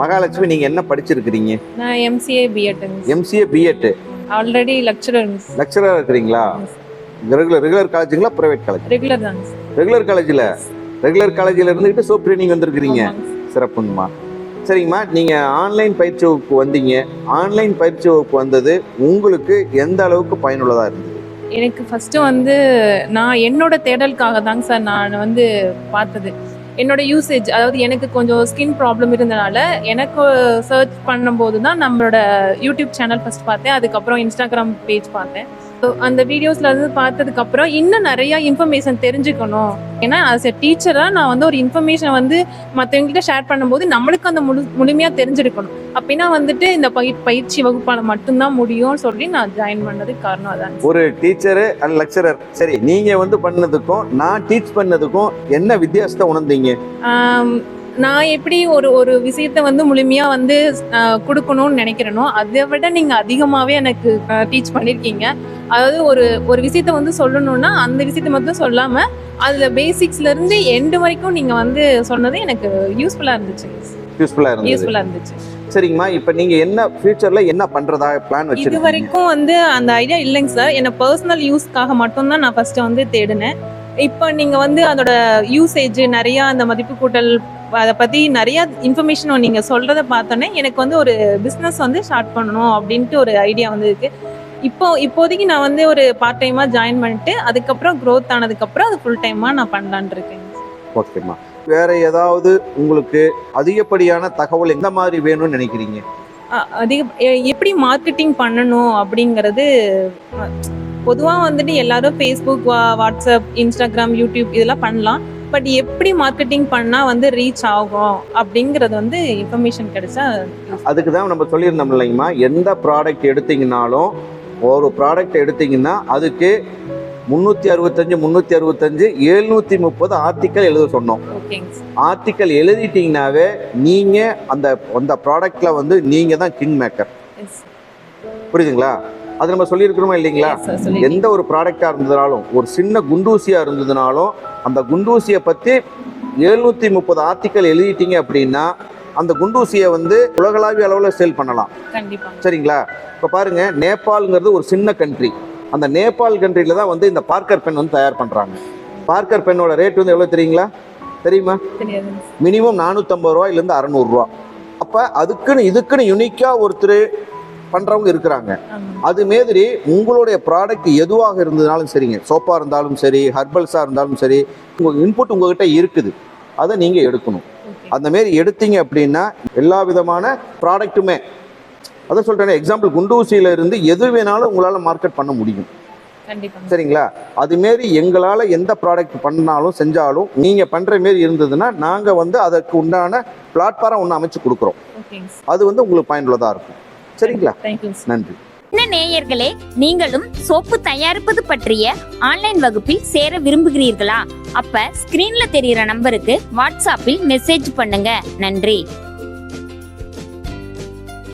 மகாலட்சுமி நீங்க என்ன படிச்சிருக்கிறீங்க? நான் MCA பிஎட்டுங்க MCA B Ed already lecturer லெக்சரரா இருக்கிறீங்களா? ரெகுலர் ரெகுலர் காலேஜுங்களா பிரைவேட் காலேஜ் ரெகுலர் தாங்க ரெகுலர் காலேஜ்ல ரெகுலர் காலேஜ்ல இருந்துகிட்டு சோப் ட்ரைனிங் வந்திருக்கிறீங்க. சிறப்புங்கம்மா. சரிங்கம்மா நீங்க ஆன்லைன் பயிற்சி வகுப்பு வந்தீங்க. ஆன்லைன் பயிற்சி வகுப்பு வந்தது உங்களுக்கு எந்த அளவுக்கு பயனுள்ளதா இருந்தது? எனக்கு ஃபர்ஸ்ட் வந்து நான் என்னோட தேடலுக்காக தாங்க சார் நான் வந்து பார்த்தது. என்னோட யூசேஜ் அதாவது எனக்கு கொஞ்சம் ஸ்கின் ப்ராப்ளம் இருந்தனால எனக்கு சர்ச் பண்ணும்போது தான் நம்மளோட யூடியூப் சேனல் ஃபர்ஸ்ட் பார்த்தேன். அதுக்கப்புறம் இன்ஸ்டாகிராம் பேஜ் பார்த்தேன். அந்த வீடியோஸ்ல இருந்து பார்த்ததுக்கு அப்புறம் இன்னும் நிறைய இன்ஃபர்மேஷன் தெரிஞ்சுக்கணும். ஏன்னா ஆஸ் எ டீச்சராக நான் வந்து ஒரு இன்ஃபர்மேஷன் வந்து மற்றவங்ககிட்ட ஷேர் பண்ணும்போது நம்மளுக்கு அந்த முழு முழுமையாக தெரிஞ்சிருக்கணும். அப்படின்னா வந்துட்டு இந்த பயி பயிற்சி வகுப்பால் மட்டும்தான் முடியும்னு சொல்லி நான் ஜாயின் பண்ணதுக்கு காரணம் அதான். ஒரு டீச்சரு அண்ட் லெக்சரர் சரி நீங்க வந்து பண்ணதுக்கும் நான் டீச் பண்ணதுக்கும் என்ன வித்தியாசத்தை உணர்ந்தீங்க? நான் எப்படி ஒரு ஒரு விஷயத்த வந்து முழுமையா வந்து கொடுக்கணும்னு நினைக்கிறேனோ அதை விட நீங்க அதிகமாவே எனக்கு டீச் பண்ணிருக்கீங்க. அதாவது ஒரு ஒரு விஷயத்த வந்து சொல்லணும்னா அந்த விஷயத்த மட்டும் சொல்லாம அதுல பேசிக்ஸ்ல இருந்து எண்டு வரைக்கும் நீங்க வந்து சொன்னது எனக்கு யூஸ்ஃபுல்லா இருந்துச்சு. யூஸ்ஃபுல்லா இருந்தது. யூஸ்ஃபுல்லா இருந்துச்சு. சரிங்கம்மா இப்ப நீங்க என்ன ஃபியூச்சர்ல என்ன பண்றதா பிளான் இது வச்சிருக்கீங்க? வரைக்கும் வந்து அந்த ஐடியா இல்லைங்க சார் என்ன பர்சனல் யூஸ்க்காக மட்டும்தான் நான் ஃபர்ஸ்ட் வந்து தேடினேன். இப்போ நீங்க வந்து அதோட யூசேஜ் நிறைய அந்த மதிப்பு கூட்டல் அதை பத்தி நிறைய இன்ஃபர்மேஷன் நீங்க சொல்றத பார்த்தோன்னே எனக்கு வந்து ஒரு பிஸ்னஸ் வந்து ஸ்டார்ட் பண்ணணும் அப்படின்ட்டு ஒரு ஐடியா வந்து இருக்கு இப்போ இப்போதைக்கு நான் வந்து ஒரு பார்ட் டைமா ஜாயின் பண்ணிட்டு அதுக்கப்புறம் க்ரோத் ஆனதுக்கப்புறம் அது ஃபுல் டைமா நான் பண்ணலான் இருக்கேன் ஓகேம்மா. வேற ஏதாவது உங்களுக்கு அதிகப்படியான தகவல் எந்த மாதிரி வேணும்னு நினைக்கிறீங்க? அதிக எப்படி மார்க்கெட்டிங் பண்ணணும் அப்படிங்கிறது பொதுவாக வந்துட்டு எல்லாரும் ஃபேஸ்புக் வாட்ஸ்அப் இன்ஸ்டாகிராம் யூடியூப் இதெல்லாம் பண்ணலாம். பட் எப்படி மார்க்கெட்டிங் பண்ணால் வந்து ரீச் ஆகும் அப்படிங்கிறது வந்து இன்ஃபர்மேஷன் கிடைச்சா அதுக்கு தான் நம்ம சொல்லியிருந்தோம் இல்லைங்கம்மா. எந்த ப்ராடக்ட் எடுத்தீங்கனாலும் ஒரு ப்ராடக்ட் எடுத்தீங்கன்னா அதுக்கு முந்நூற்றி அறுபத்தஞ்சு முந்நூற்றி அறுபத்தஞ்சு எழுநூற்றி முப்பது ஆர்டிக்கல் எழுத சொன்னோம். ஆர்டிக்கல் எழுதிட்டீங்கனாவே நீங்கள் அந்த அந்த ப்ராடக்டில் வந்து நீங்கள் தான் கிங் மேக்கர் புரியுதுங்களா? அது நம்ம சொல்லியிருக்கிறோமா இல்லைங்களா? எந்த ஒரு ப்ராடக்டாக இருந்ததுனாலும் ஒரு சின்ன குண்டூசியாக இருந்ததுனாலும் அந்த குண்டூசியை பற்றி எழுநூற்றி முப்பது ஆர்டிக்கல் எழுதிட்டீங்க அப்படின்னா அந்த குண்டூசியை வந்து உலகளாவிய அளவில் சேல் பண்ணலாம். சரிங்களா? இப்போ பாருங்க நேபாள்ங்கிறது ஒரு சின்ன கண்ட்ரி அந்த நேபாள் கண்ட்ரியில் தான் வந்து இந்த பார்க்கர் பென் வந்து தயார் பண்ணுறாங்க பார்க்கர் பென்னோட ரேட் வந்து எவ்வளோ தெரியுங்களா? தெரியுமா? மினிமம் நானூற்றம்பது ரூபாயிலேருந்து அறநூறுரூவா அப்போ அதுக்குன்னு இதுக்குன்னு யுனிக்காக ஒருத்தர் பண்ணுறவங்க இருக்கிறாங்க. அது மாதிரி உங்களுடைய ப்ராடக்ட் எதுவாக இருந்ததுனாலும் சரிங்க. சோப்பாக இருந்தாலும் சரி ஹர்பல்ஸாக இருந்தாலும் சரி உங்கள் இன்புட் உங்ககிட்ட இருக்குது. அதை நீங்கள் எடுக்கணும். அந்த மாரி எடுத்தீங்க அப்படின்னா எல்லா விதமான ப்ராடக்ட்டுமே அதான் சொல்கிறேன் எக்ஸாம்பிள் குண்டூசியில இருந்து எது வேணாலும் உங்களால் மார்க்கெட் பண்ண முடியும். சரிங்களா? அதுமாரி எங்களால் எந்த ப்ராடக்ட் பண்ணாலும் செஞ்சாலும் நீங்கள் பண்ணுற மாரி இருந்ததுன்னா நாங்கள் வந்து அதற்கு உண்டான பிளாட்ஃபாரம் ஒன்று அமைச்சு கொடுக்குறோம். அது வந்து உங்களுக்கு பயனுள்ளதாக இருக்கும். சரிங்களா? நன்றி. என்ன நேயர்களே நீங்களும் சோப்பு தயாரிப்பது பற்றிய ஆன்லைன் வகுப்பில் சேர விரும்புகிறீர்களா? அப்ப ஸ்கிரீன்ல தெரியிற நம்பருக்கு வாட்ஸ்அப்பில் மெசேஜ் பண்ணுங்க. நன்றி.